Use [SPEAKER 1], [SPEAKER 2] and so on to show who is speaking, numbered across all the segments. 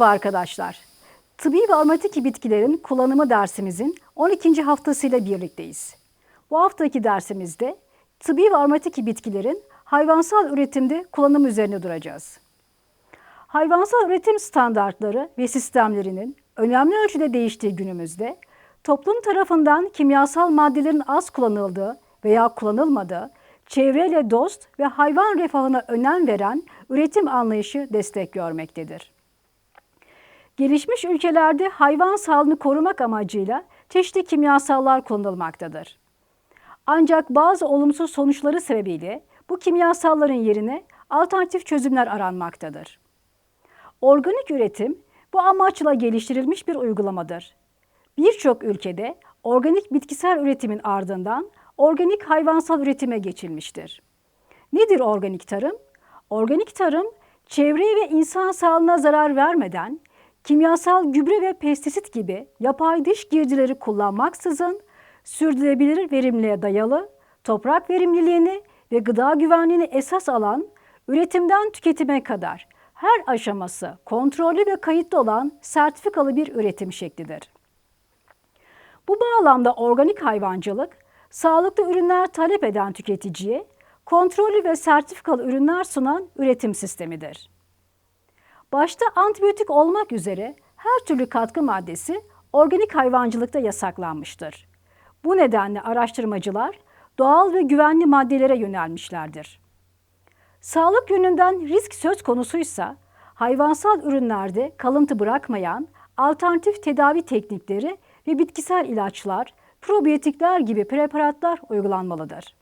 [SPEAKER 1] Merhaba arkadaşlar. Tıbbi ve aromatik bitkilerin kullanımı dersimizin 12. haftasıyla birlikteyiz. Bu haftaki dersimizde tıbbi ve aromatik bitkilerin hayvansal üretimde kullanımı üzerine duracağız. Hayvansal üretim standartları ve sistemlerinin önemli ölçüde değiştiği günümüzde toplum tarafından kimyasal maddelerin az kullanıldığı veya kullanılmadığı, çevreyle dost ve hayvan refahına önem veren üretim anlayışı destek görmektedir. Gelişmiş ülkelerde hayvan sağlığını korumak amacıyla çeşitli kimyasallar kullanılmaktadır. Ancak bazı olumsuz sonuçları sebebiyle bu kimyasalların yerine alternatif çözümler aranmaktadır. Organik üretim bu amaçla geliştirilmiş bir uygulamadır. Birçok ülkede organik bitkisel üretimin ardından organik hayvansal üretime geçilmiştir. Nedir organik tarım? Organik tarım, çevreye ve insan sağlığına zarar vermeden kimyasal gübre ve pestisit gibi yapay dış girdileri kullanmaksızın sürdürülebilir verimliliğe dayalı, toprak verimliliğini ve gıda güvenliğini esas alan üretimden tüketime kadar her aşaması kontrollü ve kayıtlı olan sertifikalı bir üretim şeklidir. Bu bağlamda organik hayvancılık, sağlıklı ürünler talep eden tüketiciye kontrollü ve sertifikalı ürünler sunan üretim sistemidir. Başta antibiyotik olmak üzere her türlü katkı maddesi organik hayvancılıkta yasaklanmıştır. Bu nedenle araştırmacılar doğal ve güvenli maddelere yönelmişlerdir. Sağlık yönünden risk söz konusuysa hayvansal ürünlerde kalıntı bırakmayan alternatif tedavi teknikleri ve bitkisel ilaçlar, probiyotikler gibi preparatlar uygulanmalıdır.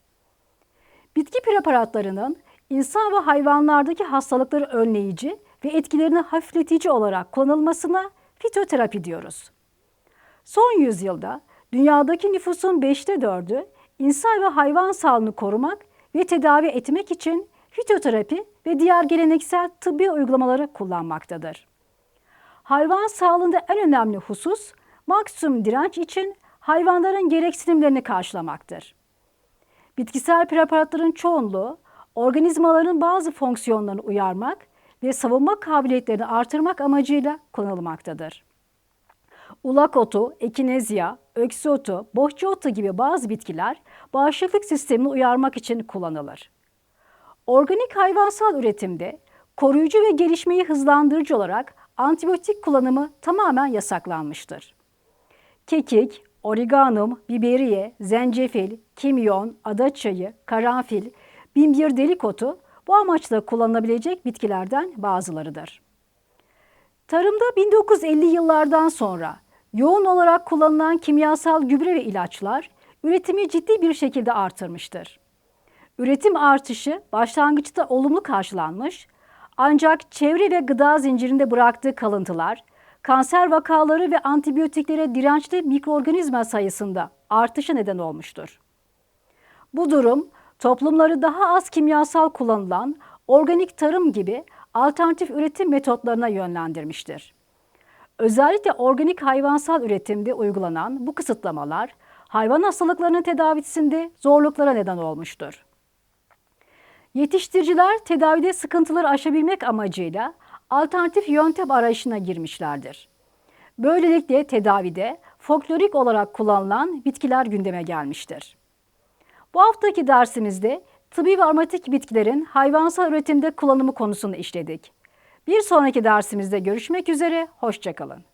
[SPEAKER 1] Bitki preparatlarının insan ve hayvanlardaki hastalıkları önleyici ve etkilerini hafifletici olarak kullanılmasına fitoterapi diyoruz. Son yüzyılda dünyadaki nüfusun beşte dördü insan ve hayvan sağlığını korumak ve tedavi etmek için fitoterapi ve diğer geleneksel tıbbi uygulamaları kullanmaktadır. Hayvan sağlığında en önemli husus maksimum direnç için hayvanların gereksinimlerini karşılamaktır. Bitkisel preparatların çoğunluğu organizmaların bazı fonksiyonlarını uyarmak ve savunma kabiliyetlerini artırmak amacıyla kullanılmaktadır. Ulak otu, ekinezya, öksü otu, bohça otu gibi bazı bitkiler bağışıklık sistemini uyarmak için kullanılır. Organik hayvansal üretimde koruyucu ve gelişmeyi hızlandırıcı olarak antibiyotik kullanımı tamamen yasaklanmıştır. Kekik, origanum, biberiye, zencefil, kimyon, adaçayı, karanfil, binbir delik otu bu amaçla kullanılabilecek bitkilerden bazılarıdır. Tarımda 1950 yıllardan sonra yoğun olarak kullanılan kimyasal gübre ve ilaçlar üretimi ciddi bir şekilde artırmıştır. Üretim artışı başlangıçta olumlu karşılanmış ancak çevre ve gıda zincirinde bıraktığı kalıntılar kanser vakaları ve antibiyotiklere dirençli mikroorganizma sayısında artışa neden olmuştur. Bu durum toplumları daha az kimyasal kullanılan organik tarım gibi alternatif üretim metotlarına yönlendirmiştir. Özellikle organik hayvansal üretimde uygulanan bu kısıtlamalar hayvan hastalıklarının tedavisinde zorluklara neden olmuştur. Yetiştiriciler tedavide sıkıntıları aşabilmek amacıyla alternatif yöntem arayışına girmişlerdir. Böylelikle tedavide folklorik olarak kullanılan bitkiler gündeme gelmiştir. Bu haftaki dersimizde tıbbi ve aromatik bitkilerin hayvansal üretimde kullanımı konusunu işledik. Bir sonraki dersimizde görüşmek üzere, hoşçakalın.